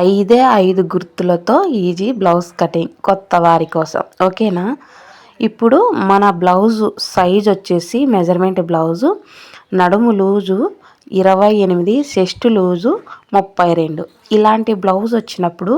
ఐదే ఐదు గుర్తులతో easy blouse cutting కొత్త వారి కోసం. ఓకేనా? ఇప్పుడు మన బ్లౌజు సైజ్ వచ్చేసి మెజర్మెంట్ బ్లౌజు నడుము లూజు ఇరవై ఎనిమిది చెస్ట్ లూజు ముప్పై రెండు. ఇలాంటి బ్లౌజ్ వచ్చినప్పుడు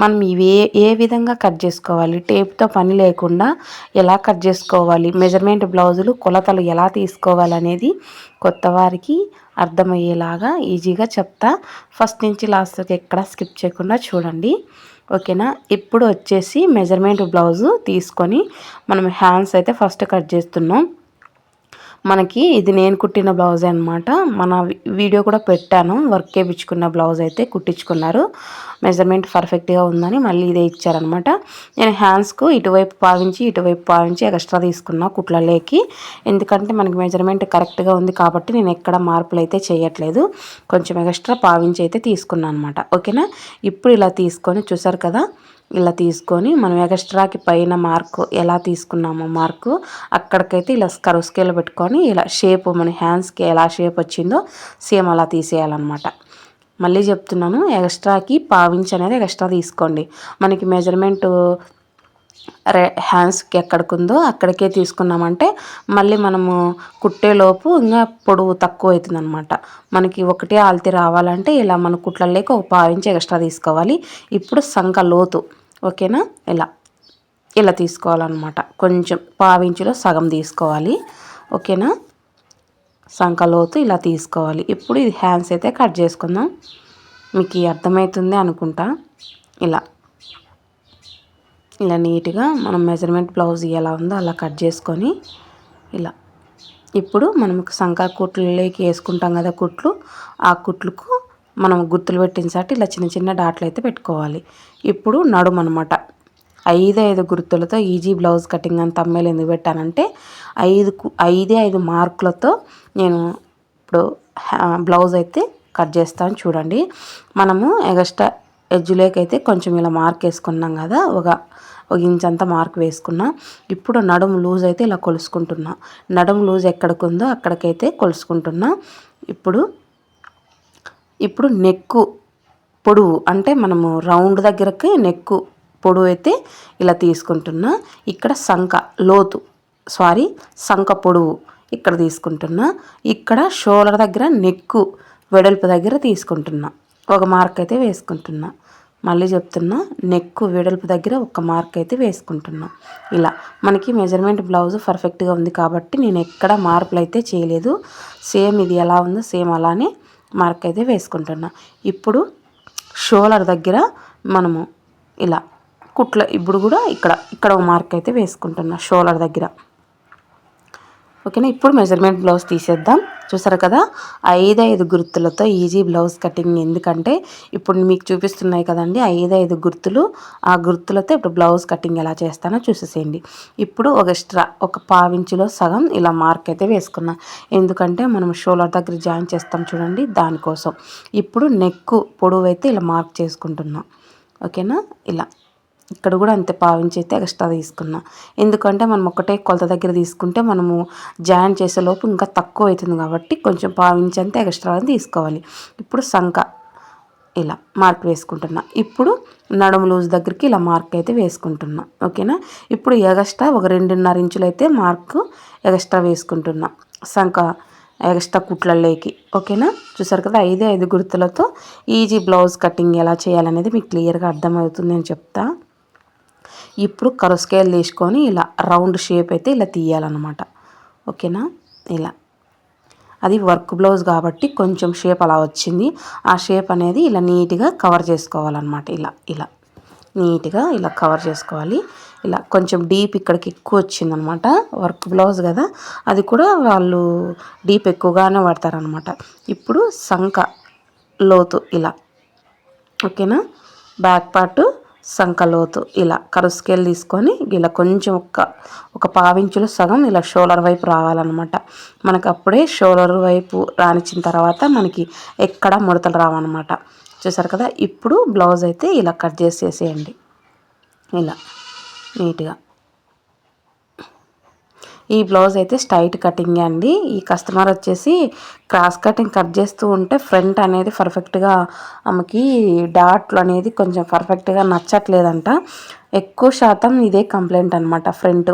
మనం ఇవి ఏ ఏ విధంగా కట్ చేసుకోవాలి? టేప్తో పని లేకుండా ఎలా కట్ చేసుకోవాలి? మెజర్మెంట్ బ్లౌజులు కొలతలు ఎలా తీసుకోవాలనేది కొత్తవారికి కొత్త వారికి అర్థమయ్యేలాగా ఈజీగా చెప్తా. ఫస్ట్ నుంచి లాస్ట్కి ఎక్కడ స్కిప్ చేయకుండా చూడండి. ఓకేనా? ఇప్పుడు వచ్చేసి మెజర్మెంట్ బ్లౌజు తీసుకొని మనం హ్యాండ్స్ అయితే ఫస్ట్ కట్ చేస్తున్నాం. మనకి ఇది నేను కుట్టిన బ్లౌజ్ అనమాట మన వీడియో కూడా పెట్టాను. వర్క్ చేయించుకున్న బ్లౌజ్ అయితే కుట్టించుకున్నారు. మెజర్మెంట్ పర్ఫెక్ట్గా ఉందని మళ్ళీ ఇదే ఇచ్చారనమాట నేను హ్యాండ్స్కు ఇటువైపు పావించి ఇటువైపు పావించి ఎక్స్ట్రా తీసుకున్నా కుట్లలోకి. ఎందుకంటే మనకి మెజర్మెంట్ కరెక్ట్గా ఉంది కాబట్టి నేను ఎక్కడ మార్పులు అయితే చేయట్లేదు. కొంచెం ఎక్స్ట్రా పావించి అయితే తీసుకున్నాను అనమాట ఓకేనా? ఇప్పుడు ఇలా తీసుకొని చూసారు కదా? ఇలా తీసుకొని మనం ఎక్స్ట్రాకి పైన మార్కు ఎలా తీసుకున్నామో మార్కు అక్కడికైతే ఇలా స్కరు స్కేల్ పెట్టుకొని ఇలా షేప్ మన హ్యాండ్స్కి ఎలా షేప్ వచ్చిందో సేమ్ అలా తీసేయాలన్నమాట. మళ్ళీ చెప్తున్నాను ఎక్స్ట్రాకి పావించి అనేది ఎక్స్ట్రా తీసుకోండి. మనకి మెజర్మెంట్ హ్యాండ్స్కి ఎక్కడికి ఉందో అక్కడికే తీసుకున్నామంటే మళ్ళీ మనము కుట్టేలోపు ఇంకా పొడవు తక్కువ అవుతుంది అనమాట మనకి ఒకటే ఆల్తి రావాలంటే ఇలా మన కుట్లలోకి ఒక పావించి ఎక్స్ట్రా తీసుకోవాలి. ఇప్పుడు సంఖ లోతు ఓకేనా? ఇలా ఇలా తీసుకోవాలన్నమాట. కొంచెం పావించులో సగం తీసుకోవాలి ఓకేనా? సంకలోతు ఇలా తీసుకోవాలి. ఇప్పుడు ఇది హ్యాండ్స్ అయితే కట్ చేసుకుందాం. మీకు అర్థమవుతుంది అనుకుంటా. ఇలా. ఇలా నీట్గా మనం మెజర్మెంట్ బ్లౌజ్ ఎలా ఉందో అలా కట్ చేసుకొని ఇలా. ఇప్పుడు మనం సంకా కుట్లలోకి వేసుకుంటాం కదా కుట్లు ఆ కుట్లకు మనం గుర్తులు పెట్టిన సాటి ఇలా చిన్న చిన్న డాట్లు అయితే పెట్టుకోవాలి. ఇప్పుడు నడుము అనమాట ఐదు ఐదు గుర్తులతో ఈజీ బ్లౌజ్ కటింగ్ అని తమ్మేలు ఎందుకు పెట్టానంటే ఐదు ఐదే ఐదు మార్కులతో నేను ఇప్పుడు బ్లౌజ్ అయితే కట్ చేస్తాను చూడండి. మనము ఎగస్ట్రా ఎడ్జులేకి అయితే కొంచెం ఇలా మార్క్ వేసుకున్నాం కదా ఒక ఒక ఇంచ్ అంతా మార్క్ వేసుకున్నా. ఇప్పుడు నడుము లూజ్ అయితే ఇలా కొలుసుకుంటున్నా. నడుము లూజ్ ఎక్కడికి ఉందో అక్కడికైతే కొలుసుకుంటున్నా. ఇప్పుడు ఇప్పుడు నెక్కు పొడువు అంటే మనము రౌండ్ దగ్గరకి నెక్కు పొడవు అయితే ఇలా తీసుకుంటున్నా. ఇక్కడ సంఖ లోతు సారీ సంఖ పొడవు ఇక్కడ తీసుకుంటున్నా. ఇక్కడ షోల్డర్ దగ్గర నెక్కు వెడల్పు దగ్గర తీసుకుంటున్నా. ఒక మార్క్ అయితే వేసుకుంటున్నా. మళ్ళీ చెప్తున్నా నెక్కు వెడల్పు దగ్గర ఒక మార్క్ అయితే వేసుకుంటున్నా. ఇలా మనకి మెజర్మెంట్ బ్లౌజ్ పర్ఫెక్ట్గా ఉంది కాబట్టి నేను ఎక్కడ మార్పులు అయితే చేయలేదు. సేమ్ ఇది ఎలా ఉందో సేమ్ అలానే మార్క్ అయితే వేసుకుంటున్నా. ఇప్పుడు షోలర్ దగ్గర మనము ఇలా కుట్ల ఇప్పుడు కూడా ఇక్కడ ఇక్కడ ఒక మార్క్ అయితే వేసుకుంటున్నా షోలర్ దగ్గర. ఓకేనా? ఇప్పుడు మెజర్మెంట్ బ్లౌజ్ తీసేద్దాం. చూసారు కదా? ఐదు ఐదు గుర్తులతో ఈజీ బ్లౌజ్ కటింగ్ ఎందుకంటే ఇప్పుడు మీకు చూపిస్తున్నాయి కదండి ఐదు ఐదు గుర్తులు. ఆ గుర్తులతో ఇప్పుడు బ్లౌజ్ కటింగ్ ఎలా చేస్తానో చూసేసేయండి. ఇప్పుడు ఒక స్ట్రా ఒక పావించులో సగం ఇలా మార్క్ అయితే వేసుకున్నా. ఎందుకంటే మనం షోలర్ దగ్గర జాయిన్ చేస్తాం చూడండి దానికోసం. ఇప్పుడు నెక్ పొడవు అయితే ఇలా మార్క్ చేసుకుంటున్నాం. ఓకేనా? ఇలా. ఇక్కడ కూడా అంతే పావించి అయితే ఎక్స్ట్రా తీసుకున్నా. ఎందుకంటే మనం ఒకటే కొలత దగ్గర తీసుకుంటే మనము జాయిన్ చేసేలోపు ఇంకా తక్కువ అవుతుంది కాబట్టి కొంచెం పావించి అంతే ఎక్స్ట్రా తీసుకోవాలి. ఇప్పుడు సంక ఇలా మార్క్ వేసుకుంటున్నా. ఇప్పుడు నడుము లూజ్ దగ్గరికి ఇలా మార్క్ అయితే వేసుకుంటున్నా. ఓకేనా? ఇప్పుడు ఎగస్ట్రా ఒక రెండున్నర ఇంచులు అయితే మార్క్ ఎగస్ట్రా వేసుకుంటున్నా. సంక ఎగస్ట్రా కుట్లలోకి ఓకేనా? చూసారు కదా? ఐదే ఐదు గుర్తులతో ఈజీ బ్లౌజ్ కటింగ్ ఎలా చేయాలనేది మీకు క్లియర్గా అర్థమవుతుంది అని చెప్తా. ఇప్పుడు కరు స్కేల్ తీసుకొని ఇలా రౌండ్ షేప్ అయితే ఇలా తీయాలన్నమాట. ఓకేనా? ఇలా. అది వర్క్ బ్లౌజ్ కాబట్టి కొంచెం షేప్ అలా వచ్చింది. ఆ షేప్ అనేది ఇలా నీట్గా కవర్ చేసుకోవాలన్నమాట. ఇలా ఇలా. నీట్గా ఇలా కవర్ చేసుకోవాలి. ఇలా కొంచెం డీప్ ఇక్కడికి ఎక్కువ వచ్చిందనమాట వర్క్ బ్లౌజ్ కదా. అది కూడా వాళ్ళు డీప్ ఎక్కువగానే వాడతారనమాట ఇప్పుడు సంఖ లోతు ఇలా. ఓకేనా? బ్యాక్ పార్ట్ సంకలోతు. ఇలా కరుస్కేల్ తీసుకొని ఇలా కొంచెం ఒక ఒక పావించులో సగం ఇలా షోలర్ వైపు రావాలన్నమాట. మనకు అప్పుడే షోలర్ వైపు రానిచ్చిన తర్వాత మనకి ఎక్కడ ముడతలు రావన్నమాట. చూసారు కదా? ఇప్పుడు బ్లౌజ్ అయితే ఇలా కట్ చేసేసేయండి. ఇలా నీట్గా. ఈ బ్లౌజ్ అయితే స్టైట్ కటింగ్ అండి. ఈ కస్టమర్ వచ్చేసి క్రాస్ కటింగ్ కట్ చేస్తూ ఉంటే ఫ్రంట్ అనేది పర్ఫెక్ట్గా ఆమెకి డాట్లు అనేది కొంచెం పర్ఫెక్ట్గా నచ్చట్లేదంట. ఎక్కువ శాతం ఇదే కంప్లైంట్ అనమాట ఫ్రంట్.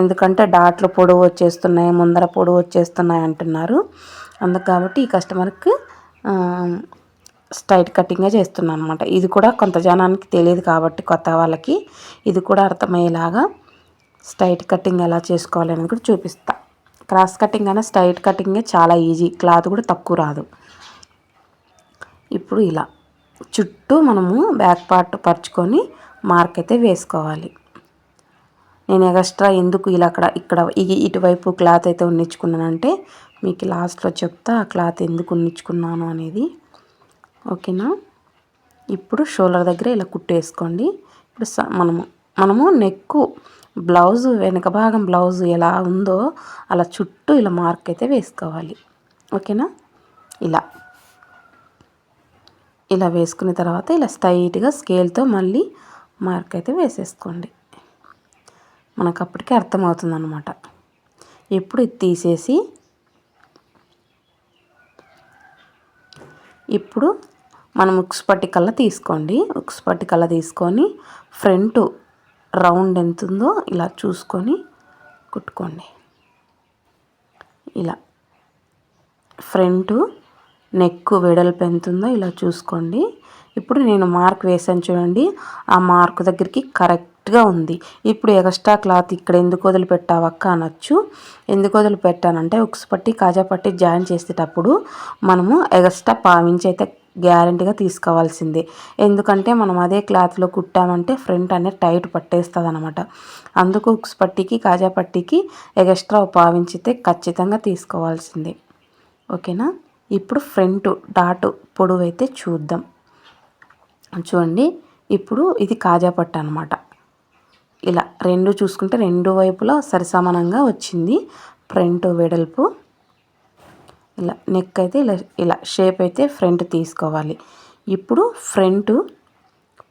ఎందుకంటే డాట్లు పొడవు వచ్చేస్తున్నాయి ముందర పొడవు వచ్చేస్తున్నాయి అంటున్నారు. అందుకు కాబట్టి ఈ కస్టమర్కి స్ట్రైట్ కటింగే చేస్తున్నాను అనమాట ఇది కూడా కొంత జనానికి తెలియదు కాబట్టి కొత్త వాళ్ళకి. ఇది కూడా అర్థమయ్యేలాగా స్ట్రైట్ కటింగ్ ఎలా చేసుకోవాలి అనేది కూడా చూపిస్తా. క్రాస్ కటింగ్ అయినా స్ట్రైట్ కటింగే చాలా ఈజీ. క్లాత్ కూడా తక్కువ రాదు. ఇప్పుడు ఇలా. చుట్టూ మనము బ్యాక్ పార్ట్ పరుచుకొని మార్క్ అయితే వేసుకోవాలి. నేను ఎక్స్ట్రా ఎందుకు ఇలా అక్కడ ఇక్కడ ఇటువైపు క్లాత్ అయితే ఉన్నించుకున్నానంటే మీకు లాస్ట్లో చెప్తా ఆ క్లాత్ ఎందుకు ఉన్నించుకున్నాను అనేది. ఓకేనా? ఇప్పుడు షోల్డర్ దగ్గర ఇలా కుట్టేసుకోండి. ఇప్పుడు మనము మనము నెక్కు బ్లౌజ్ వెనక భాగం బ్లౌజ్ ఎలా ఉందో అలా చుట్టూ ఇలా మార్క్ అయితే వేసుకోవాలి. ఓకేనా? ఇలా. ఇలా వేసుకున్న తర్వాత ఇలా స్ట్రైట్గా స్కేల్తో మళ్ళీ మార్క్ అయితే వేసేసుకోండి. మనకు అప్పటికే అర్థమవుతుంది అనమాట ఇప్పుడు ఇది తీసేసి ఇప్పుడు మనం ఉక్స్ పట్టి తీసుకోండి. ఉక్స్ పట్టి తీసుకొని ఫ్రంట్ రౌండ్ ఎంత ఉందో ఇలా చూసుకొని కుట్టుకోండి. ఇలా ఫ్రంట్ నెక్ వెడల్పు ఎంత ఉందో ఇలా చూసుకోండి. ఇప్పుడు నేను మార్క్ వేసాను చూడండి ఆ మార్క్ దగ్గరికి కరెక్ట్గా ఉంది. ఇప్పుడు ఎక్స్ట్రా క్లాత్ ఇక్కడ ఎందుకు వదిలిపెట్టావక్క అనొచ్చు. ఎందుకు వదిలిపెట్టానంటే ఉక్స్ పట్టి కాజా పట్టి జాయిన్ చేసేటప్పుడు మనము ఎగస్ట్రా పావించి అయితే గ్యారంటీగా తీసుకోవాల్సిందే. ఎందుకంటే మనం అదే క్లాత్లో కుట్టామంటే ఫ్రంట్ అనేది టైట్ పట్టేస్తుంది అనమాట అందుకు ఉక్స్ పట్టికి కాజా పట్టికి ఎక్స్ట్రా పావించితే ఖచ్చితంగా తీసుకోవాల్సిందే. ఓకేనా? ఇప్పుడు ఫ్రంట్ డాట్ పొడవు అయితే చూద్దాం. చూడండి. ఇప్పుడు ఇది కాజా పట్టు అనమాట ఇలా రెండు చూసుకుంటే రెండు వైపులా సరిసమానంగా వచ్చింది ఫ్రంట్ వెడల్పు. ఇలా నెక్ అయితే ఇలా ఇలా షేప్ అయితే ఫ్రంట్ తీసుకోవాలి. ఇప్పుడు ఫ్రంట్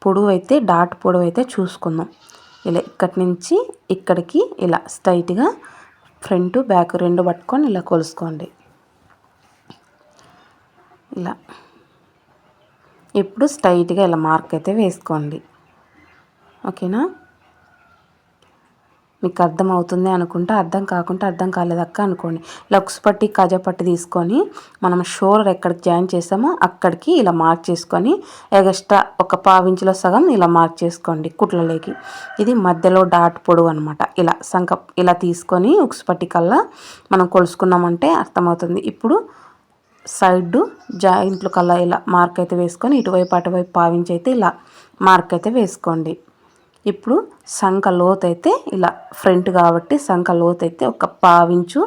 పొడవు అయితే డాట్ పొడవు అయితే చూసుకుందాం. ఇలా ఇక్కడి నుంచి ఇక్కడికి ఇలా స్ట్రైట్గా ఫ్రంట్ బ్యాక్ రెండు పట్టుకొని ఇలా కొలుసుకోండి. ఇలా. ఇప్పుడు స్ట్రైట్గా ఇలా మార్క్ అయితే వేసుకోండి. ఓకేనా? మీకు అర్థం అవుతుంది అనుకుంటే అర్థం కాకుంటే అర్థం కాలేదక్క అనుకోండి. లక్స్ పట్టి కజా పట్టి తీసుకొని మనం షోల్డర్ ఎక్కడికి జాయిన్ చేసామో అక్కడికి ఇలా మార్క్ చేసుకొని ఎగస్ట్రా ఒక పావించులో సగం ఇలా మార్క్ చేసుకోండి కుట్లలోకి. ఇది మధ్యలో డాట్ పొడవు అనమాట ఇలా సంక ఇలా తీసుకొని ఉక్స్ పట్టి కల్లా మనం కొలుసుకున్నామంటే అర్థమవుతుంది. ఇప్పుడు సైడ్ జాయింట్లు కల్లా ఇలా మార్క్ అయితే వేసుకొని ఇటువైపు అటువైపు పావించి అయితే ఇలా మార్క్ అయితే వేసుకోండి. ఇప్పుడు సంఖ లోతైతే ఇలా ఫ్రంట్ కాబట్టి సంఖ లోతైతే ఒక పావించు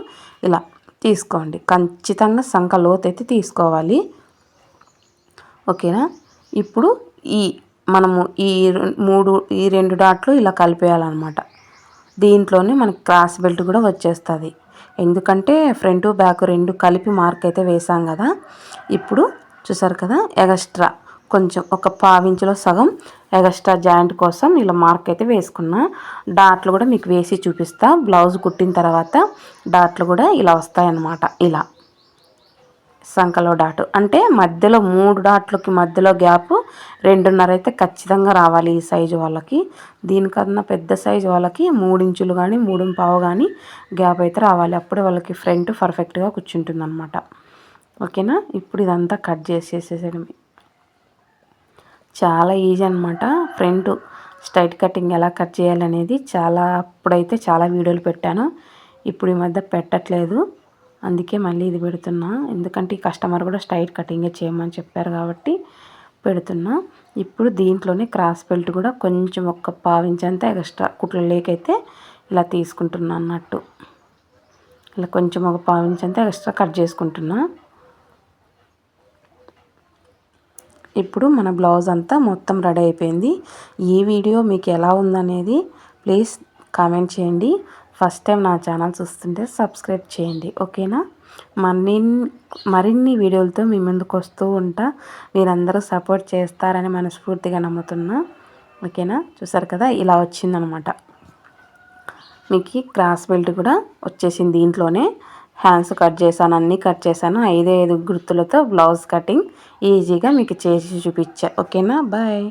ఇలా తీసుకోండి. ఖచ్చితంగా సంఖ లోతైతే తీసుకోవాలి. ఓకేనా? ఇప్పుడు ఈ మనము ఈ మూడు ఈ రెండు డాట్లు ఇలా కలిపేయాలన్నమాట. దీంట్లోనే మనకి క్రాస్ బెల్ట్ కూడా వచ్చేస్తుంది. ఎందుకంటే ఫ్రంట్ బ్యాక్ రెండు కలిపి మార్క్ అయితే వేసాం కదా. ఇప్పుడు చూసారు కదా? ఎగస్ట్రా కొంచెం ఒక పావించులో సగం ఎగస్ట్రా జాయింట్ కోసం ఇలా మార్క్ అయితే వేసుకున్నా. డాట్లు కూడా మీకు వేసి చూపిస్తా. బ్లౌజ్ కుట్టిన తర్వాత డాట్లు కూడా ఇలా వస్తాయన్నమాట. ఇలా. సంఖలో డాటు. అంటే మధ్యలో మూడు డాట్లకి మధ్యలో గ్యాప్ రెండున్నర అయితే ఖచ్చితంగా రావాలి ఈ సైజు వాళ్ళకి. దీనికన్నా పెద్ద సైజు వాళ్ళకి మూడించులు కానీ మూడు పావు కానీ గ్యాప్ అయితే రావాలి. అప్పుడే వాళ్ళకి ఫ్రంట్ పర్ఫెక్ట్గా కూర్చుంటుంది అనమాట ఓకేనా? ఇప్పుడు ఇదంతా కట్ చేసేసేసాడు చాలా ఈజీ అనమాట ఫ్రంట్ స్ట్రైట్ కటింగ్ ఎలా కట్ చేయాలనేది చాలా అప్పుడైతే చాలా వీడియోలు పెట్టాను. ఇప్పుడు ఈ మధ్య పెట్టట్లేదు. అందుకే మళ్ళీ ఇది పెడుతున్నా. ఎందుకంటే ఈ కస్టమర్ కూడా స్ట్రైట్ కటింగే చేయమని చెప్పారు కాబట్టి పెడుతున్నా. ఇప్పుడు దీంట్లోనే క్రాస్ బెల్ట్ కూడా కొంచెం ఒక్క పావించంత ఎక్స్ట్రా కుట్ల లేకైతే ఇలా తీసుకుంటున్నా అన్నట్టు. ఇలా కొంచెం ఒక పావించంత ఎక్స్ట్రా కట్ చేసుకుంటున్నా. ఇప్పుడు మన బ్లౌజ్ అంతా మొత్తం రెడీ అయిపోయింది. ఈ వీడియో మీకు ఎలా ఉందనేది ప్లీజ్ కామెంట్ చేయండి. ఫస్ట్ టైం నా ఛానల్ చూస్తుంటే సబ్స్క్రైబ్ చేయండి ఓకేనా? మరిన్ని మరిన్ని వీడియోలతో మీ ముందుకు వస్తూ ఉంటా. మీరందరూ సపోర్ట్ చేస్తారని మనస్ఫూర్తిగా నమ్ముతున్నా. ఓకేనా? చూసారు కదా ఇలా వచ్చిందనమాట. మీకు క్రాస్ బెల్ట్ కూడా వచ్చేసింది దీంట్లోనే హ్యాండ్స్ కట్ చేశాను అన్నీ కట్ చేశాను. ఐదు ఐదు గుర్తులతో బ్లౌజ్ కటింగ్ ఈజీగా మీకు చేసి చూపించా. ఓకేనా? బాయ్.